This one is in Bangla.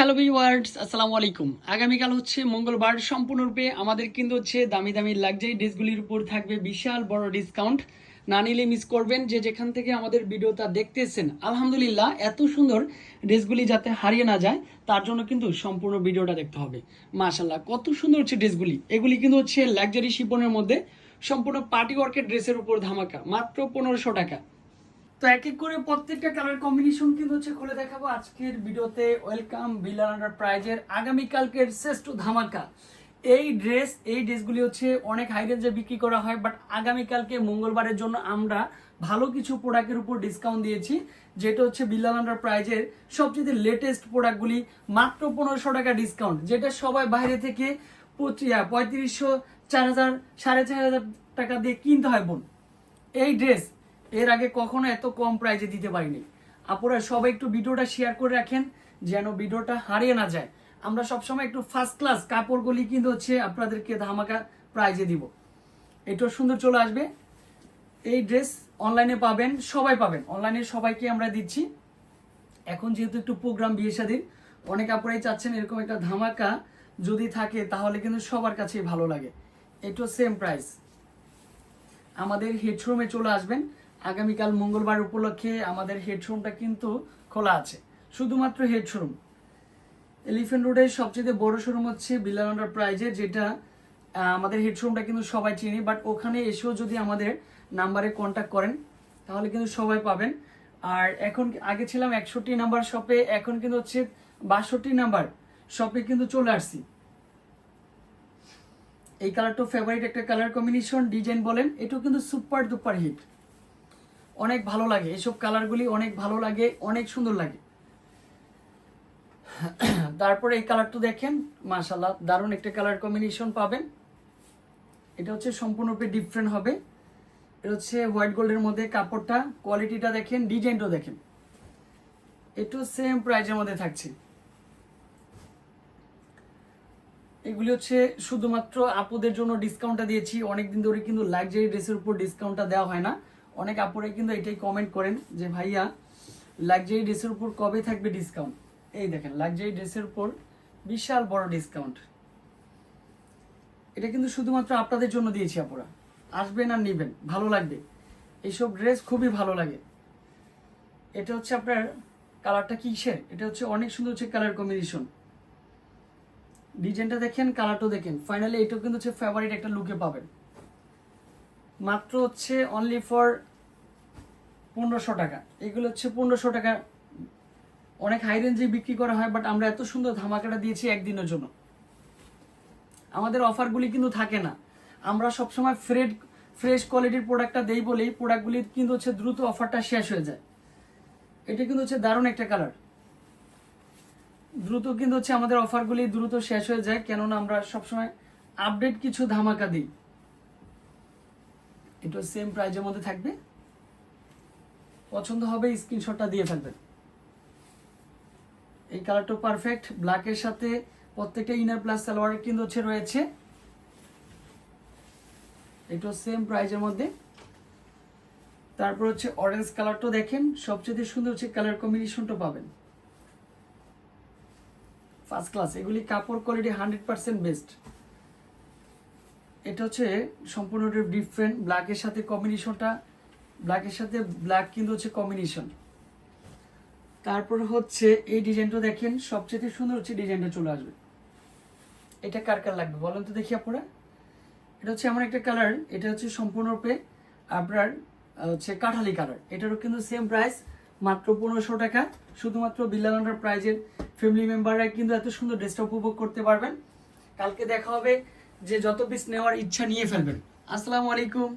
হ্যালো ভিওয়ার্স আসসালামু আলাইকুম আগামীকাল হচ্ছে মঙ্গলবার। সম্পূর্ণরূপে আমাদের কিন্তু হচ্ছে দামি দামি লাক্সারি ড্রেসগুলির উপর থাকবে বিশাল বড় ডিসকাউন্ট না নিলে মিস করবেন যে যেখান থেকে আমাদের ভিডিওটা দেখতেছেন। আলহামদুলিল্লাহ, এত সুন্দর ড্রেসগুলি যাতে হারিয়ে না যায়, তার জন্য কিন্তু সম্পূর্ণ ভিডিওটা দেখতে হবে। মাশাল্লাহ কত সুন্দর হচ্ছে ড্রেসগুলি এগুলি কিন্তু হচ্ছে লাক্সারি শিপনের মধ্যে সম্পূর্ণ পার্টি ওয়ার্কের ড্রেসের উপর ধামাকা, মাত্র পনেরোশো টাকা। তো এক এক করে প্রত্যেকটা কালার কম্বিনেশন কিন্তু হচ্ছে খুলে দেখাবো। আজকের ভিডিওতে ওয়েলকাম বিলাল আন্ডার প্রাইজের আগামীকালকের শ্রেষ্ঠ ধামাকা। এই ড্রেস এই ড্রেসগুলি হচ্ছে অনেক হাই রেঞ্জে বিক্রি করা হয় বাট আগামীকালকে মঙ্গলবারের জন্য আমরা ভালো কিছু প্রোডাক্টের উপর ডিসকাউন্ট দিয়েছি, যেটা হচ্ছে বিলাল আন্ডার প্রাইজের সবচেয়ে লেটেস্ট প্রোডাক্টগুলি মাত্র পনেরোশো টাকা ডিসকাউন্ট যেটা সবাই বাইরে থেকে পঁয়ত্রিশশো, চার হাজার, সাড়ে চার হাজার টাকা দিয়ে কিনতে হয় বোন। এই ড্রেস এর আগে কখনো এত কম প্রাইজে দিতে পারিনি। আপনারা সবাই একটু ভিডিওটা শেয়ার করে রাখেন, যেন ভিডিওটা হারিয়ে না যায়। আমরা সবসময় একটু ফার্স্ট ক্লাস কাপড়গুলি কিন্তু হচ্ছে আপনাদেরকে ধামাকা প্রাইজে দিব। এটাও সুন্দর চলে আসবে। এই ড্রেস অনলাইনে পাবেন, সবাই পাবেন। অনলাইনে সবাইকে আমরা দিচ্ছি। এখন যেহেতু একটু প্রোগ্রাম বিয়ে শাদীর, অনেক আপনারাই চাচ্ছেন এরকম একটা ধামাকা যদি থাকে, তাহলে কিন্তু সবার কাছেই ভালো লাগে। এটাও সেম প্রাইস আমাদের হেডশোরুমে চলে আসবেন। আগামীকাল মঙ্গলবার উপলক্ষে আমাদের হেডশোরুমটা কিন্তু খোলা আছে। শুধুমাত্র হেডশোরুম এলিফেন্ট রোডের সবচেয়ে বড় শোরুম হচ্ছে বিলাল প্রাইজের যেটা আমাদের হেডশোরুমটা কিন্তু সবাই চিনি বাট ওখানে এসেও যদি আমাদের নাম্বারে কন্ট্যাক্ট করেন, তাহলে কিন্তু সবাই পাবেন। আর এখন আগে ছিলাম একষট্টি নাম্বার শপে এখন কিন্তু হচ্ছে বাষট্টি নাম্বার শপে কিন্তু চলে আসছি। এই কালারটা ফেভারিট একটা কালার কম্বিনেশন ডিজাইন বলেন, এটাও কিন্তু সুপার ডুপার হিট অনেক ভালো লাগে। এসব কালারগুলি অনেক ভালো লাগে, অনেক সুন্দর লাগে। তারপরে এই কালারটা দেখেন মাশাল্লাহ দারুণ একটা কালার কম্বিনেশন পাবেন। এটা হচ্ছে সম্পূর্ণরূপে ডিফারেন্ট হবে। এটা হচ্ছে হোয়াইট গোল্ডের মধ্যে কাপড়টা কোয়ালিটিটা দেখেন ডিজাইনটাও দেখেন। এটাও সেম প্রাইজের মধ্যে থাকছে। এগুলি হচ্ছে শুধুমাত্র আপুদের জন্য ডিসকাউন্টটা দিয়েছি। অনেকদিন ধরে কিন্তু লাক্সারি ড্রেসের উপর ডিসকাউন্টটা দেওয়া হয় না। অনেক আপুরে কিন্তু এটাই কমেন্ট করেন যে, ভাইয়া লাক্সারি ড্রেসের উপর কবে থাকবে ডিসকাউন্ট এই দেখেন লাক্সারি ড্রেসের উপর বিশাল বড় ডিসকাউন্ট এটা কিন্তু শুধুমাত্র আপনাদের জন্য দিয়েছি আপুরা। আসবেন আর নেবেন, ভালো লাগবে। এইসব ড্রেস খুবই ভালো লাগে। এটা হচ্ছে আপনার কালারটা কিসের এটা হচ্ছে অনেক সুন্দর হচ্ছে কালার কম্বিনেশন ডিজাইনটা দেখেন কালারটাও দেখেন। ফাইনালি এটাও কিন্তু হচ্ছে ফেভারিট একটা লুকে পাবেন। মাত্র হচ্ছে অনলি ফর পনেরোশো টাকা। এগুলো হচ্ছে পনেরোশো টাকা। অনেক হাই রেঞ্জে বিক্রি করা হয় বাট আমরা এত সুন্দর ধামাকাটা দিয়েছি একদিনের জন্য। আমাদের অফারগুলি কিন্তু থাকে না। আমরা সবসময় ফ্রেড ফ্রেশ কোয়ালিটির প্রোডাক্টটা দেই বলেই প্রোডাক্টগুলি কিন্তু হচ্ছে দ্রুত অফারটা শেষ হয়ে যায়। এটা কিন্তু হচ্ছে দারুণ একটা কালার দ্রুত কিন্তু হচ্ছে আমাদের অফারগুলি দ্রুত শেষ হয়ে যায়, কেননা আমরা সবসময় আপডেট কিছু ধামাকা দিই। এটা সেম প্রাইজের মধ্যে থাকবে। পছন্দ হবে স্ক্রিনশটটা দিয়ে ফেলবেন। এই কালারটা পারফেক্ট ব্ল্যাকের সাথে প্রত্যেকটা ইনার প্লাস সালোয়ার কিন্তু হচ্ছে রয়েছে। এটা সেম প্রাইজের মধ্যে। তারপর হচ্ছে অরেঞ্জ কালারটা দেখেন, সবচেয়ে সুন্দর হচ্ছে কালার কম্বিনেশনটা পাবেন। ফার্স্ট ক্লাস এগুলি কাপড় কোয়ালিটি হান্ড্রেড পার্সেন্ট বেস্ট এটা হচ্ছে সম্পূর্ণ ডিফারেন্ট ব্ল্যাকের সাথে কম্বিনেশনটা ব্ল্যাকের সাথে ব্ল্যাক কিন্তু হচ্ছে কম্বিনেশন তারপর হচ্ছে এই ডিজাইনটা দেখেন, সবচেয়ে সুন্দর হচ্ছে ডিজাইনটা চলে আসবে। এটা কার কার লাগবে বলেন তো দেখি আপনারা। এটা হচ্ছে এমন একটা কালার এটা হচ্ছে সম্পূর্ণরূপে আপনার হচ্ছে কাঠালি কালার এটারও কিন্তু সেম প্রাইস মাত্র পনেরোশো টাকা। শুধুমাত্র বিল্লালান্ডার প্রাইজের ফ্যামিলি মেম্বাররা কিন্তু এত সুন্দর ড্রেসটা উপভোগ করতে পারবেন। কালকে দেখা হবে যে যত পিস নেওয়ার ইচ্ছা নিয়ে ফেলবেন। আসসালামু আলাইকুম।